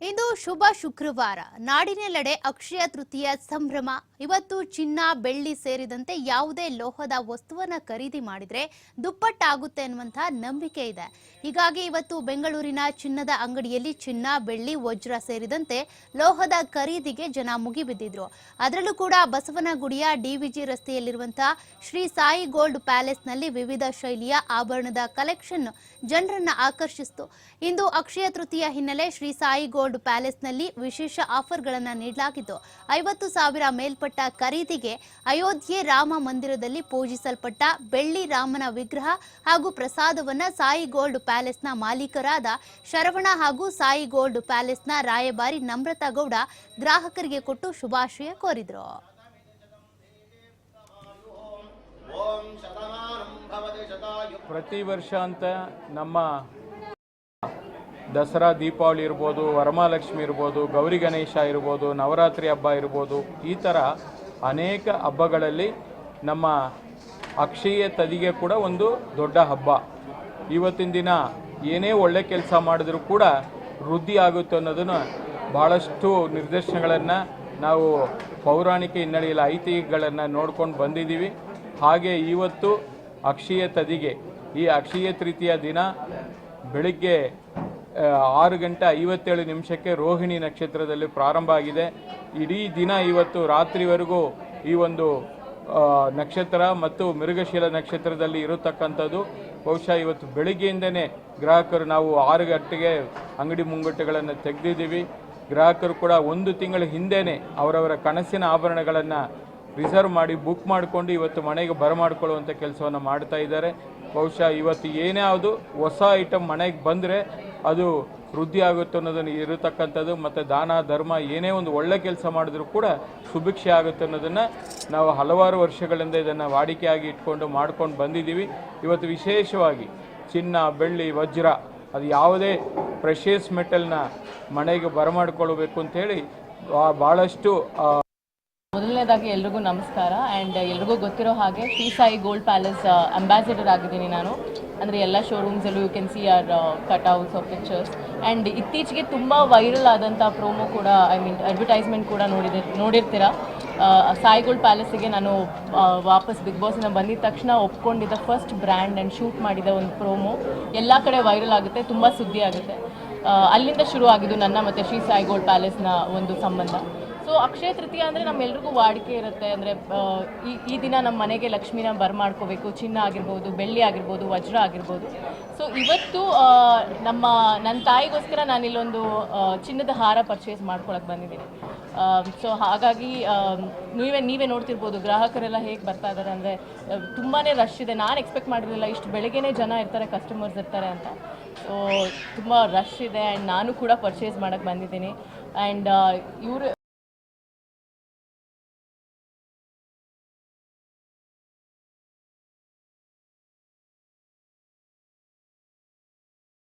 ಇಂದು ಶುಭ ಶುಕ್ರವಾರ. ನಾಡಿನೆಲ್ಲೆಡೆ ಅಕ್ಷಯ ತೃತೀಯ ಸಂಭ್ರಮ. ಇವತ್ತು ಚಿನ್ನ, ಬೆಳ್ಳಿ ಸೇರಿದಂತೆ ಯಾವುದೇ ಲೋಹದ ವಸ್ತುವನ್ನ ಖರೀದಿ ಮಾಡಿದ್ರೆ ದುಪ್ಪಟ್ಟಾಗುತ್ತೆ ಅನ್ನುವಂತಹ ನಂಬಿಕೆ ಇದೆ. ಹೀಗಾಗಿ ಇವತ್ತು ಬೆಂಗಳೂರಿನ ಚಿನ್ನದ ಅಂಗಡಿಯಲ್ಲಿ ಚಿನ್ನ, ಬೆಳ್ಳಿ, ವಜ್ರ ಸೇರಿದಂತೆ ಲೋಹದ ಖರೀದಿಗೆ ಜನ ಮುಗಿಬಿದ್ದಿದ್ರು. ಅದರಲ್ಲೂ ಕೂಡ ಬಸವನಗುಡಿಯ ಡಿವಿಜಿ ರಸ್ತೆಯಲ್ಲಿರುವಂತಹ ಶ್ರೀ ಸಾಯಿ ಗೋಲ್ಡ್ ಪ್ಯಾಲೇಸ್ನಲ್ಲಿ ವಿವಿಧ ಶೈಲಿಯ ಆಭರಣದ ಕಲೆಕ್ಷನ್ ಜನರನ್ನ ಆಕರ್ಷಿಸಿತು. ಇಂದು ಅಕ್ಷಯ ತೃತೀಯ ಹಿನ್ನೆಲೆ ಶ್ರೀ ಸಾಯಿ ಗೋಲ್ಡ್ ಪ್ಯಾಲೇಸ್ನಲ್ಲಿ ವಿಶೇಷ ಆಫರ್ಗಳನ್ನು ನೀಡಲಾಗಿದ್ದು ಐವತ್ತು ಸಾವಿರ ಮೇಲ್ಪಟ್ಟ ಖರೀದಿಗೆ ಅಯೋಧ್ಯೆ ರಾಮ ಮಂದಿರದಲ್ಲಿ ಪೂಜಿಸಲ್ಪಟ್ಟ ಬೆಳ್ಳಿ ರಾಮನ ವಿಗ್ರಹ ಹಾಗೂ ಪ್ರಸಾದವನ್ನು ಸಾಯಿ ಗೋಲ್ಡ್ ಪ್ಯಾಲೇಸ್ನ ಮಾಲೀಕರಾದ ಶರವಣ ಹಾಗೂ ಸಾಯಿ ಗೋಲ್ಡ್ ಪ್ಯಾಲೇಸ್ನ ರಾಯಭಾರಿ ನಮ್ರತಾ ಗೌಡ ಗ್ರಾಹಕರಿಗೆ ಕೊಟ್ಟು ಶುಭಾಶಯ ಕೋರಿದ್ರು. ಪ್ರತಿ ವರ್ಷ ಅಂತ ನಮ್ಮ ದಸರಾ ದೀಪಾವಳಿ ಇರ್ಬೋದು, ವರಮಹಾಲಕ್ಷ್ಮಿ ಇರ್ಬೋದು, ಗೌರಿ ಗಣೇಶ ಇರ್ಬೋದು, ನವರಾತ್ರಿ ಹಬ್ಬ ಇರ್ಬೋದು, ಈ ಥರ ಅನೇಕ ಹಬ್ಬಗಳಲ್ಲಿ ನಮ್ಮ ಅಕ್ಷಯ ತದಿಗೆ ಕೂಡ ಒಂದು ದೊಡ್ಡ ಹಬ್ಬ. ಇವತ್ತಿನ ದಿನ ಏನೇ ಒಳ್ಳೆ ಕೆಲಸ ಮಾಡಿದ್ರೂ ಕೂಡ ವೃದ್ಧಿ ಆಗುತ್ತೆ ಅನ್ನೋದನ್ನು ಭಾಳಷ್ಟು ನಿರ್ದೇಶನಗಳನ್ನು ನಾವು ಪೌರಾಣಿಕ ಹಿನ್ನೆಲೆಯಲ್ಲಿ ಐತಿಹ್ಯಗಳನ್ನು ನೋಡ್ಕೊಂಡು ಬಂದಿದ್ದೀವಿ. ಹಾಗೆ ಇವತ್ತು ಅಕ್ಷಯ ತದಿಗೆ, ಈ ಅಕ್ಷಯ ತೃತೀಯ ದಿನ ಬೆಳಿಗ್ಗೆ ಆರು ಗಂಟೆ ಐವತ್ತೇಳು ನಿಮಿಷಕ್ಕೆ ರೋಹಿಣಿ ನಕ್ಷತ್ರದಲ್ಲಿ ಪ್ರಾರಂಭ ಆಗಿದೆ. ಇಡೀ ದಿನ ಇವತ್ತು ರಾತ್ರಿವರೆಗೂ ಈ ಒಂದು ನಕ್ಷತ್ರ ಮತ್ತು ಮೃಗಶೀಲ ನಕ್ಷತ್ರದಲ್ಲಿ ಇರತಕ್ಕಂಥದ್ದು. ಬಹುಶಃ ಇವತ್ತು ಬೆಳಿಗ್ಗೆಯಿಂದನೇ ಗ್ರಾಹಕರು ನಾವು ಆರು ಗಂಟೆಗೆ ಅಂಗಡಿ ಮುಂಗಟ್ಟುಗಳನ್ನು ತೆಗೆದಿದ್ದೀವಿ. ಗ್ರಾಹಕರು ಕೂಡ ಒಂದು ತಿಂಗಳ ಹಿಂದೆಯೇ ಅವರವರ ಕನಸಿನ ಆಭರಣಗಳನ್ನು ರಿಸರ್ವ್ ಮಾಡಿ, ಬುಕ್ ಮಾಡಿಕೊಂಡು ಇವತ್ತು ಮನೆಗೆ ಬರಮಾಡ್ಕೊಳ್ಳುವಂಥ ಕೆಲಸವನ್ನು ಮಾಡ್ತಾ ಇದ್ದಾರೆ. ಬಹುಶಃ ಇವತ್ತು ಏನೇ ಅದು ಹೊಸ ಐಟಮ್ ಮನೆಗೆ ಬಂದರೆ ಅದು ವೃದ್ಧಿ ಆಗುತ್ತೆ ಅನ್ನೋದನ್ನು ಇರತಕ್ಕಂಥದ್ದು ಮತ್ತು ದಾನ, ಧರ್ಮ ಏನೇ ಒಂದು ಒಳ್ಳೆ ಕೆಲಸ ಮಾಡಿದ್ರೂ ಕೂಡ ಸುಭಿಕ್ಷೆ ಆಗುತ್ತೆ ಅನ್ನೋದನ್ನು ನಾವು ಹಲವಾರು ವರ್ಷಗಳಿಂದ ಇದನ್ನು ವಾಡಿಕೆಯಾಗಿ ಇಟ್ಕೊಂಡು ಮಾಡ್ಕೊಂಡು ಬಂದಿದ್ದೀವಿ. ಇವತ್ತು ವಿಶೇಷವಾಗಿ ಚಿನ್ನ, ಬೆಳ್ಳಿ, ವಜ್ರ, ಅದು ಯಾವುದೇ ಪ್ರೆಷಿಯಸ್ ಮೆಟಲ್ನ ಮನೆಗೆ ಬರಮಾಡ್ಕೊಳ್ಬೇಕು ಅಂತೇಳಿ ಭಾಳಷ್ಟು ಮೊದಲನೇದಾಗಿ ಎಲ್ರಿಗೂ ನಮಸ್ಕಾರ. ಆ್ಯಂಡ್ ಎಲ್ರಿಗೂ ಗೊತ್ತಿರೋ ಹಾಗೆ Shri Sai gold palace ambassador ಆಗಿದ್ದೀನಿ ನಾನು. ಅಂದರೆ ಎಲ್ಲ ಶೋರೂಮ್ಸಲ್ಲೂ you can see our cutouts of pictures and ಇತ್ತೀಚೆಗೆ ತುಂಬ ವೈರಲ್ ಆದಂಥ ಪ್ರೋಮೋ ಕೂಡ ಐ ಮೀನ್ ಅಡ್ವರ್ಟೈಸ್ಮೆಂಟ್ ಕೂಡ ನೋಡಿದೆ, ನೋಡಿರ್ತೀರ. ಸಾಯಿಗೋಲ್ಡ್ ಸಾಯಿ ಗೋಲ್ಡ್ ಪ್ಯಾಲೇಸಿಗೆ ನಾನು ವಾಪಸ್ ಬಿಗ್ ಬಾಸಿನ ಬಂದಿದ ತಕ್ಷಣ ಒಪ್ಕೊಂಡಿದ್ದ ಫಸ್ಟ್ ಬ್ರ್ಯಾಂಡ್ ಆ್ಯಂಡ್ ಶೂಟ್ ಮಾಡಿದ ಒಂದು ಪ್ರೋಮೋ ಎಲ್ಲ ಕಡೆ ವೈರಲ್ ಆಗುತ್ತೆ, ತುಂಬ ಸುದ್ದಿ ಆಗುತ್ತೆ. ಅಲ್ಲಿಂದ ಶುರು ಆಗಿದ್ದು ನನ್ನ ಮತ್ತು ಶ್ರೀ ಸಾಯಿಗೋಲ್ಡ್ ಪ್ಯಾಲೇಸ್ನ ಒಂದು ಸಂಬಂಧ. ಸೊ ಅಕ್ಷಯ ತೃತೀಯ ಅಂದರೆ ನಮ್ಮೆಲ್ರಿಗೂ ವಾಡಿಕೆ ಇರುತ್ತೆ ಅಂದರೆ ಈ ಈ ದಿನ ನಮ್ಮ ಮನೆಗೆ ಲಕ್ಷ್ಮಿನ ಬರ್ಮಾಡ್ಕೋಬೇಕು. ಚಿನ್ನ ಆಗಿರ್ಬೋದು, ಬೆಳ್ಳಿ ಆಗಿರ್ಬೋದು, ವಜ್ರ ಆಗಿರ್ಬೋದು. ಸೊ ಇವತ್ತು ನಮ್ಮ ನನ್ನ ತಾಯಿಗೋಸ್ಕರ ನಾನಿಲ್ಲೊಂದು ಚಿನ್ನದ ಹಾರ ಪರ್ಚೇಸ್ ಮಾಡ್ಕೊಳಕ್ಕೆ ಬಂದಿದ್ದೀನಿ. ಸೊ ಹಾಗಾಗಿ ನೀವೇ ನೀವೇ ನೋಡ್ತಿರ್ಬೋದು ಗ್ರಾಹಕರೆಲ್ಲ ಹೇಗೆ ಬರ್ತಾ ಇದ್ದಾರೆ ಅಂದರೆ ತುಂಬಾ ರಶ್ ಇದೆ. ನಾನು ಎಕ್ಸ್ಪೆಕ್ಟ್ ಮಾಡಿರಲಿಲ್ಲ, ಇಷ್ಟು ಬೆಳಗ್ಗೆನೇ ಜನ ಇರ್ತಾರೆ ಕಸ್ಟಮರ್ಸ್ ಇರ್ತಾರೆ ಅಂತ. ಸೊ ತುಂಬ ರಶ್ ಇದೆ ಆ್ಯಂಡ್ ನಾನು ಕೂಡ ಪರ್ಚೇಸ್ ಮಾಡೋಕ್ಕೆ ಬಂದಿದ್ದೀನಿ. ಆ್ಯಂಡ್ ಇವರು